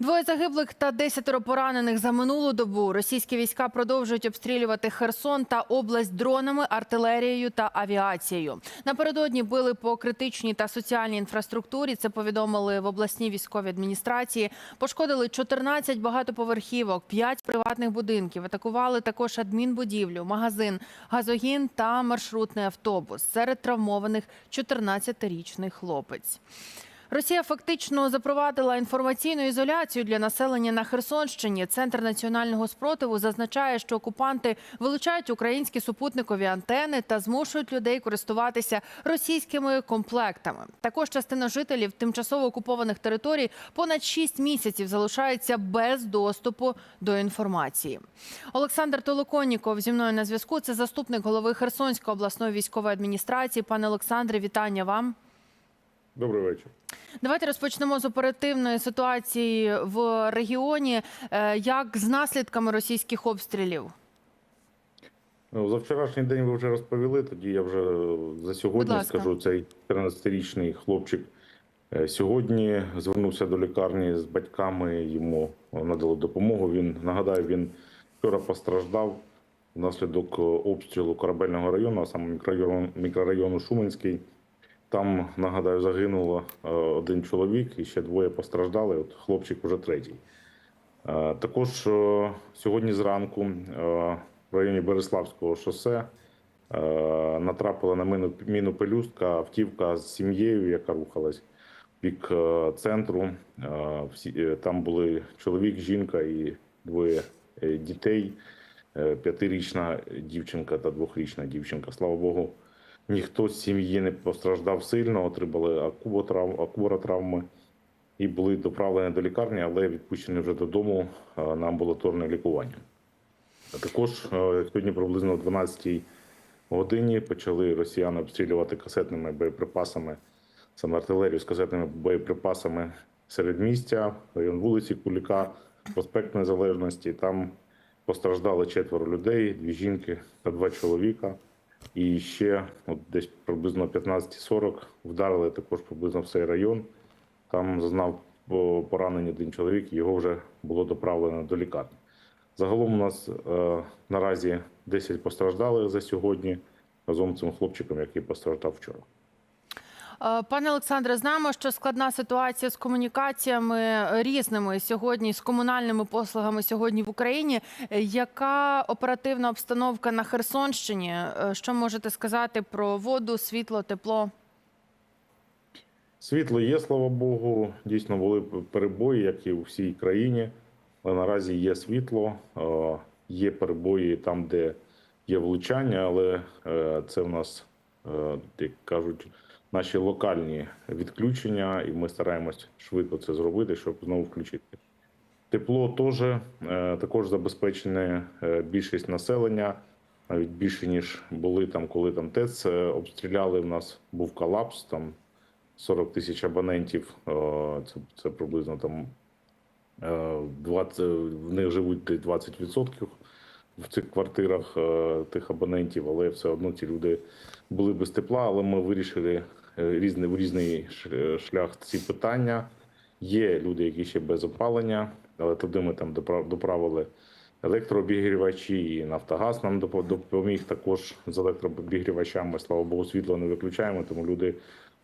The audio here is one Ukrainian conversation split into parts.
Двоє загиблих та десятеро поранених за минулу добу. Російські війська продовжують обстрілювати Херсон та область дронами, артилерією та авіацією. Напередодні били по критичній та соціальній інфраструктурі. Це повідомили в обласній військовій адміністрації. Пошкодили 14 багатоповерхівок, 5 приватних будинків. Атакували також адмінбудівлю, магазин, газогін та маршрутний автобус. Серед травмованих 14-річний хлопець. Росія фактично запровадила інформаційну ізоляцію для населення на Херсонщині. Центр національного спротиву зазначає, що окупанти вилучають українські супутникові антени та змушують людей користуватися російськими комплектами. Також частина жителів тимчасово окупованих територій понад 6 місяців залишаються без доступу до інформації. Олександр Толоконніков зі мною на зв'язку. Це заступник голови Херсонської обласної військової адміністрації. Пане Олександре, вітання вам. Добрий вечір. Давайте розпочнемо з оперативної ситуації в регіоні. Е, Як з наслідками російських обстрілів? Ну, за вчорашній день ви вже розповіли. Тоді я вже за сьогодні скажу цей 13-річний хлопчик. е, Сьогодні звернувся до лікарні з батьками. Йому надали допомогу. Він нагадаю, він вчора постраждав внаслідок е, обстрілу корабельного району, а саме мікрорайону Шуменський. Там нагадаю, загинуло е, один чоловік і ще двоє постраждали. От хлопчик вже третій. Е, Також е, сьогодні зранку в районі Береславського шосе натрапила на міну, міну пелюстка автівка з сім'єю, яка рухалась бік центру. Там були чоловік, жінка і двоє дітей. П'ятирічна дівчинка та двохрічна дівчинка. Слава Богу, ніхто з сім'ї не постраждав сильно, отримали акуботрав- акуратравми і були доправлені до лікарні, але відпущені вже додому е, на амбулаторне лікування. А Також е, сьогодні приблизно о 12-й годині почали росіяни обстрілювати касетними боєприпасами, саме артилерію з касетними боєприпасами серед містя, район вулиці Куліка, проспект Незалежності. Там постраждали четверо людей, дві жінки та два чоловіка. І ще от десь приблизно о 15.40 вдарили також приблизно в цей район. Там зазнав поранення один чоловік, його вже було доправлено до лікарні. Загалом у нас е, наразі 10 постраждалих за сьогодні разом з цим хлопчиком, який постраждав вчора. Пане Олександре, знаємо, що складна ситуація з комунікаціями різними сьогодні, з комунальними послугами сьогодні в Україні. Яка оперативна обстановка на Херсонщині? Е, Що можете сказати про воду, світло, тепло? Світло є, слава Богу. Дійсно були перебої, як і у всій країні. Але наразі є світло, е, є перебої там, де є влучання, але е, це в нас, як кажуть, наші локальні відключення, і ми стараємось швидко це зробити, щоб знову включити. Тепло теж е, також забезпечене е, більшість населення, навіть більше ніж були там, коли там ТЕЦ е, обстріляли. У нас був колапс там 40 тисяч абонентів. Це, це приблизно там е, 20, в них живуть десь 20% в цих квартирах е, тих абонентів, але все одно ці люди були без тепла. Але ми вирішили е, різний, в різний шлях ці питання. Є люди, які ще без опалення, але туди ми там допра- доправили електрообігрівачі, і Нафтогаз нам допоміг також з електрообігрівачами. Слава Богу, світло не виключаємо, тому люди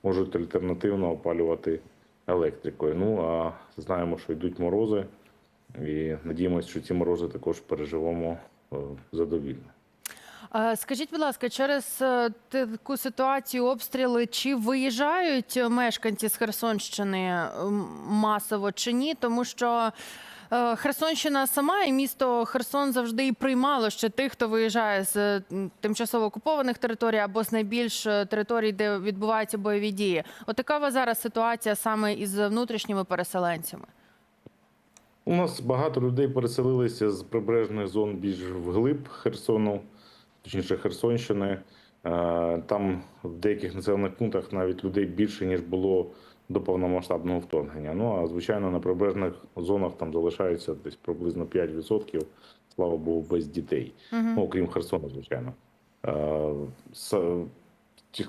можуть альтернативно опалювати електрикою. Ну а знаємо, що йдуть морози, і надіємося, що ці морози також переживемо е, задовільно. Е, Скажіть, будь ласка, через е, таку ситуацію обстріли чи виїжджають мешканці з Херсонщини масово чи ні? Тому що е, Херсонщина сама і місто Херсон завжди і приймало ще тих, хто виїжджає з тимчасово окупованих територій або з найбільш е, територій, де відбуваються бойові дії. Отака вас зараз ситуація саме із внутрішніми переселенцями. У нас багато людей переселилися з прибережних зон більш вглиб Херсону, точніше Херсонщини. Е, Там в деяких населених пунктах навіть людей більше, ніж було до повномасштабного вторгнення. Ну а звичайно, на прибережних зонах там залишається десь приблизно 5%, слава Богу, без дітей. Ну, окрім Херсону, звичайно. Е,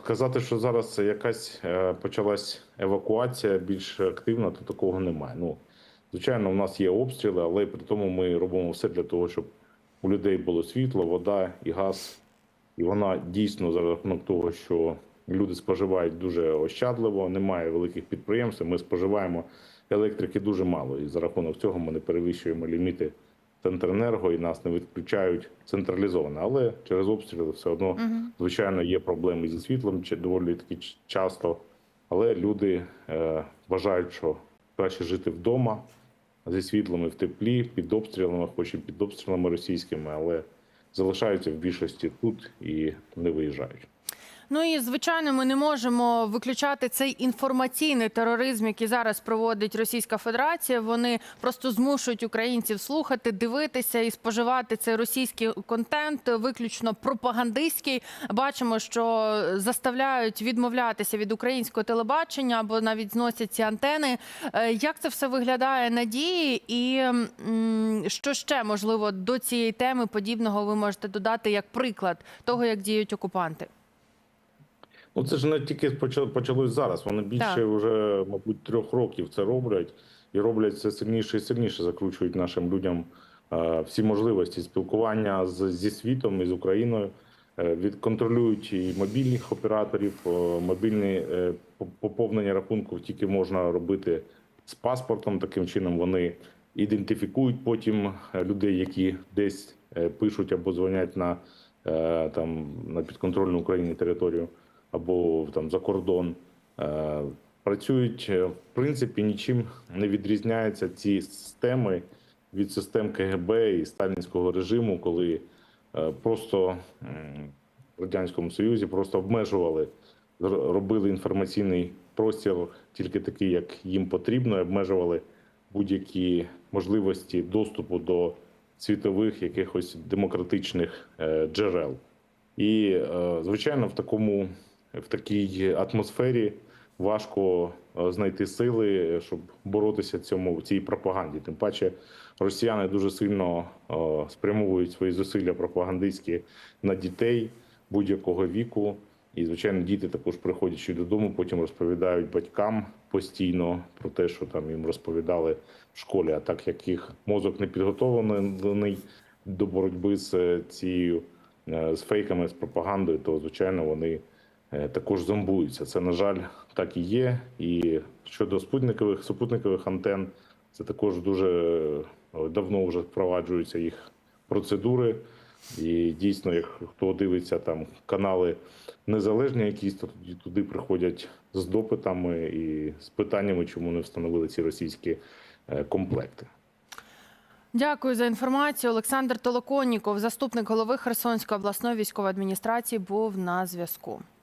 Сказати, що зараз якась е, почалась евакуація більш активна, то такого немає. Ну, Звичайно, у нас є обстріли, але при тому ми робимо все для того, щоб у людей було світло, вода і газ. І вона дійсно за рахунок того, що люди споживають дуже ощадливо, немає великих підприємств. Ми споживаємо електрики дуже мало. І за рахунок цього ми не перевищуємо ліміти Центренерго і нас не відключають централізовано. Але через обстріли все одно, звичайно, є проблеми зі світлом чи доволі таки часто. Але люди е, вважають, що краще жити вдома зі світлами в теплі, під обстрілами, хоч і під обстрілами російськими, але залишаються в більшості тут і не виїжджають. Ну і звичайно, ми не можемо виключати цей інформаційний тероризм, який зараз проводить Російська Федерація. Вони просто змушують українців слухати, дивитися і споживати цей російський контент, виключно пропагандистський. Бачимо, що заставляють відмовлятися від українського телебачення або навіть зносять ці антени. Е, Як це все виглядає на дії? І що ще можливо до цієї теми подібного ви можете додати як приклад того, як діють окупанти? Ну це ж не тільки поча- почалось зараз. Вони більше Так. вже, мабуть, трьох років це роблять і роблять все сильніше і сильніше, закручують нашим людям е, всі можливості спілкування з, зі світом і з Україною. Е, Відконтролюють і мобільних операторів, е, мобільне поповнення рахунків тільки можна робити з паспортом. Таким чином вони ідентифікують потім людей, які десь пишуть або дзвонять на там на підконтрольну Україні територію або там за кордон. Е, Працюють е, в принципі нічим не відрізняються ці системи від систем КГБ і сталінського режиму, коли е, просто в радянському союзі просто обмежували, робили інформаційний простір тільки такий, як їм потрібно, і обмежували будь-які можливості доступу до світових якихось демократичних джерел. І, звичайно, в такому в такій атмосфері важко е, знайти сили, щоб боротися цьому в цій пропаганді. Тим паче, росіяни дуже сильно е, спрямовують свої зусилля пропагандистські на дітей будь-якого віку. І, звичайно, діти також приходячи додому, потім розповідають батькам постійно про те, що там їм розповідали в школі. А так як їх мозок не підготовлений до боротьби з е, цією з фейками, з пропагандою, то звичайно вони також зомбуються. Це на жаль так і є. І щодо спутникових супутникових антен, це також дуже е, давно вже впроваджуються їх процедури. І дійсно, як хто дивиться там канали незалежні, якісь то туди приходять з допитами і з питаннями, чому не встановили ці російські е, комплекти. Дякую за інформацію. Олександр Толоконніков, заступник голови Херсонської обласної військової адміністрації, був на зв'язку.